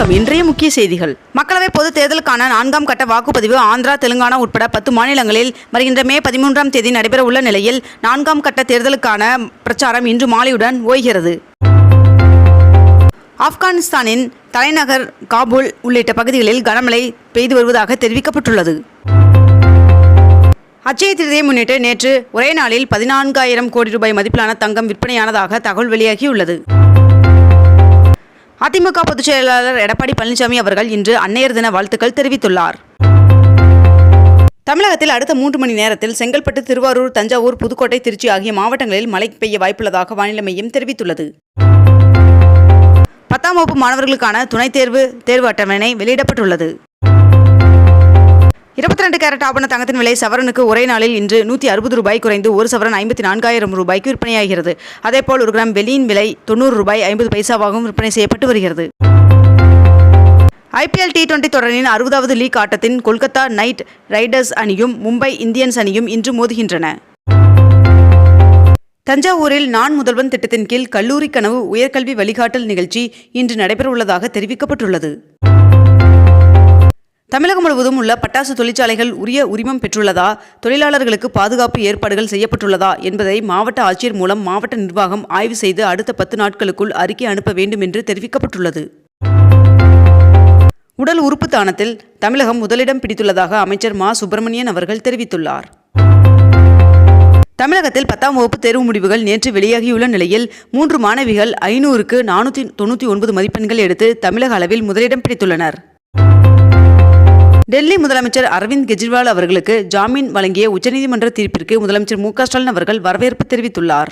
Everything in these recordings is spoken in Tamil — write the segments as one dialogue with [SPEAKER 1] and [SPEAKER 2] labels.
[SPEAKER 1] வணக்கம். இன்றைய முக்கிய செய்திகள். மக்களவை பொதுத் தேர்தலுக்கான நான்காம் கட்ட வாக்குப்பதிவு ஆந்திரா தெலுங்கானா உட்பட பத்து மாநிலங்களில் வருகின்ற மே பதிமூன்றாம் தேதி நடைபெற உள்ள நிலையில் நான்காம் கட்ட தேர்தலுக்கான பிரச்சாரம் இன்று மாலையுடன் ஓய்கிறது. ஆப்கானிஸ்தானின் தலைநகர் காபூல் உள்ளிட்ட பகுதிகளில் கனமழை பெய்து வருவதாக தெரிவிக்கப்பட்டுள்ளது. அச்சய திருதியை முன்னிட்டு நேற்று ஒரே நாளில் பதினான்காயிரம் கோடி ரூபாய் மதிப்பிலான தங்கம் விற்பனையானதாக தகவல் வெளியாகியுள்ளது. அதிமுக பொதுச் செயலாளர் எடப்பாடி பழனிசாமி அவர்கள் இன்று அன்னையர் தின வாழ்த்துக்கள் தெரிவித்துள்ளார். தமிழகத்தில் அடுத்த மூன்று மணி நேரத்தில் செங்கல்பட்டு திருவாரூர் தஞ்சாவூர் புதுக்கோட்டை திருச்சி ஆகிய மாவட்டங்களில் மழை பெய்ய வாய்ப்புள்ளதாக வானிலை மையம் தெரிவித்துள்ளது. பத்தாம் வகுப்பு மாணவர்களுக்கான துணைத் தேர்வு தேர்வு அட்டவணை வெளியிடப்பட்டுள்ளது. இருபத்தி கேரட் ஆபண தங்கத்தின் விலை சவரனுக்கு ஒரே நாளில் இன்று நூற்றி அறுபது ரூபாய் குறைந்து ஒரு சவரன் ஐம்பத்தி நான்காயிரம் ரூபாய்க்கு விற்பனையாகிறது. அதேபோல் ஒரு கிராம் வெள்ளியின் விலை தொண்ணூறு ரூபாய் ஐம்பது பைசாவாகவும் விற்பனை செய்யப்பட்டு வருகிறது. ஐபிஎல் டி டுவெண்டி தொடரின் அறுபதாவது லீக் ஆட்டத்தின் கொல்கத்தா நைட் ரைடர்ஸ் அணியும் மும்பை இந்தியன்ஸ் அணியும் இன்று மோதுகின்றன. தஞ்சாவூரில் நான் முதல்வன் திட்டத்தின் கீழ் கல்லூரி கனவு உயர்கல்வி வழிகாட்டல் நிகழ்ச்சி இன்று நடைபெறவுள்ளதாக தெரிவிக்கப்பட்டுள்ளது. தமிழகம் முழுவதும் உள்ள பட்டாசு தொழிற்சாலைகள் உரிய உரிமம் பெற்றுள்ளதா? தொழிலாளர்களுக்கு பாதுகாப்பு ஏற்பாடுகள் செய்யப்பட்டுள்ளதா? என்பதை மாவட்ட ஆட்சியர் மூலம் மாவட்ட நிர்வாகம் ஆய்வு செய்து அடுத்த பத்து நாட்களுக்குள் அறிக்கை அனுப்ப வேண்டும் என்று தெரிவிக்கப்பட்டுள்ளது. உடல் உறுப்பு தானத்தில் தமிழகம் முதலிடம் பிடித்துள்ளதாக அமைச்சர் மா. சுப்பிரமணியன் அவர்கள் தெரிவித்துள்ளார். தமிழகத்தில் பத்தாம் வகுப்பு தேர்வு முடிவுகள் நேற்று வெளியாகியுள்ள நிலையில் மூன்று மாணவிகள் ஐநூறுக்கு நானூற்றி தொண்ணூற்றி ஒன்பது மதிப்பெண்கள் எடுத்து தமிழக அளவில் முதலிடம் பிடித்துள்ளனர். டெல்லி முதலமைச்சர் அரவிந்த் கெஜ்ரிவால் அவர்களுக்கு ஜாமீன் வழங்கிய உச்சநீதிமன்ற தீர்ப்பிற்கு முதலமைச்சர் மு ஸ்டாலின் அவர்கள் வரவேற்பு தெரிவித்துள்ளார்.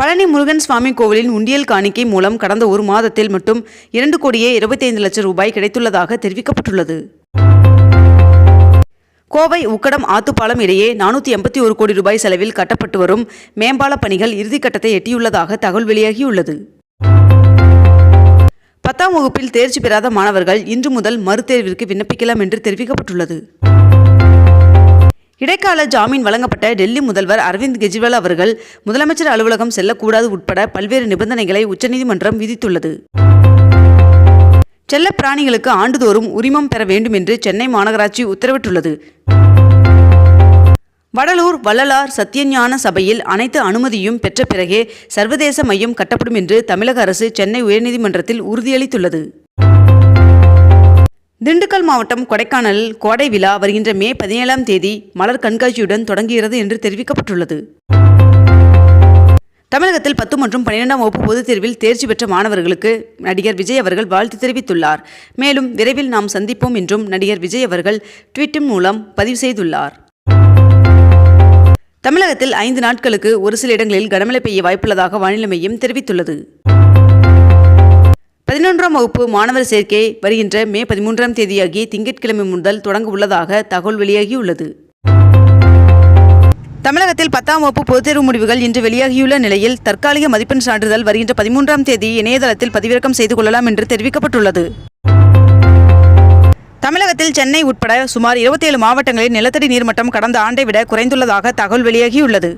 [SPEAKER 1] பழனி முருகன் சுவாமி கோவிலின் உண்டியல் காணிக்கை மூலம் கடந்த ஒரு மாதத்தில் மட்டும் இரண்டு கோடியே இருபத்தைந்து லட்சம் ரூபாய் கிடைத்துள்ளதாக தெரிவிக்கப்பட்டுள்ளது. கோவை உக்கடம் ஆத்துப்பாலம் இடையே நானூற்றி எண்பத்தி ஒரு கோடி ரூபாய் செலவில் கட்டப்பட்டு வரும் மேம்பால பணிகள் இறுதிக்கட்டத்தை எட்டியுள்ளதாக தகவல் வெளியாகியுள்ளது. பத்தாம் வகுப்பில் தேர்ச்சி பெறாத மாணவர்கள் இன்று முதல் மறுதேர்விற்கு விண்ணப்பிக்கலாம் என்று தெரிவிக்கப்பட்டுள்ளது. இடைக்கால ஜாமீன் வழங்கப்பட்ட டெல்லி முதல்வர் அரவிந்த் கெஜ்ரிவால் அவர்கள் முதலமைச்சர் அலுவலகம் செல்லக்கூடாது உட்பட பல்வேறு நிபந்தனைகளை உச்சநீதிமன்றம் விதித்துள்ளது. செல்ல பிராணிகளுக்கு ஆண்டுதோறும் உரிமம் பெற வேண்டும் என்று சென்னை மாநகராட்சி உத்தரவிட்டுள்ளது. வடலூர் வள்ளலார் சத்தியஞான சபையில் அனைத்து அனுமதியும் பெற்ற பிறகே சர்வதேச மையம் கட்டப்படும் என்று தமிழக அரசு சென்னை உயர்நீதிமன்றத்தில் உறுதியளித்துள்ளது. திண்டுக்கல் மாவட்டம் கொடைக்கானலில் கோடை விழா வருகின்ற மே பதினேழாம் தேதி மலர் கண்காட்சியுடன் தொடங்குகிறது என்று தெரிவிக்கப்பட்டுள்ளது. தமிழகத்தில் பத்து மற்றும் பன்னிரெண்டாம் வகுப்பு பொதுத் தேர்வில் தேர்ச்சி பெற்ற மாணவர்களுக்கு நடிகர் விஜய் அவர்கள் வாழ்த்து தெரிவித்துள்ளார். மேலும் விரைவில் நாம் சந்திப்போம் என்றும் நடிகர் விஜய் அவர்கள் ட்விட்டர் மூலம் பதிவு செய்துள்ளார். தமிழகத்தில் ஐந்து நாட்களுக்கு ஒரு சில இடங்களில் கனமழை பெய்ய வாய்ப்புள்ளதாக வானிலை மையம் தெரிவித்துள்ளது. பதினொன்றாம் வகுப்பு மாணவர் சேர்க்கை வருகின்ற மே பதிமூன்றாம் தேதியாகி திங்கட்கிழமை முதல் தொடங்க உள்ளதாக தகவல் வெளியாகியுள்ளது. தமிழகத்தில் பத்தாம் வகுப்பு பொதுத் தேர்வு முடிவுகள் இன்று வெளியாகியுள்ள நிலையில் தற்காலிக மதிப்பெண் சான்றிதழ் வருகின்ற பதிமூன்றாம் தேதி இணையதளத்தில் பதிவிறக்கம் செய்து கொள்ளலாம் என்று தெரிவிக்கப்பட்டுள்ளது. தமிழகத்தில் சென்னை உட்பட சுமார் இருபத்தி ஏழு மாவட்டங்களில் நிலத்தடி நீர்மட்டம் கடந்த ஆண்டை விட குறைந்துள்ளதாக தகவல் வெளியாகியுள்ளது.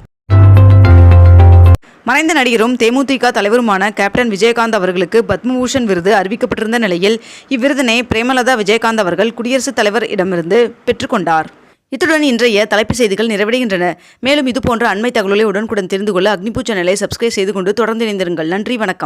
[SPEAKER 1] மறைந்த நடிகரும் தேமுதிக தலைவருமான கேப்டன் விஜயகாந்த் அவர்களுக்கு பத்மபூஷன் விருது அறிவிக்கப்பட்டிருந்த நிலையில் இவ்விருதினை பிரேமலதா விஜயகாந்த் அவர்கள் குடியரசுத் தலைவர் இடமிருந்து பெற்றுக்கொண்டார் இத்துடன் இன்றைய தலைப்பு செய்திகள் நிறைவடைகின்றன. மேலும் இதுபோன்ற அண்மை தகவல்களை உடனுக்குடன் தெரிந்து கொள்ள அக்னிபூ சேனலை சப்ஸ்கிரைப் செய்து கொண்டு தொடர்ந்து இணைந்திருங்கள். நன்றி வணக்கம்.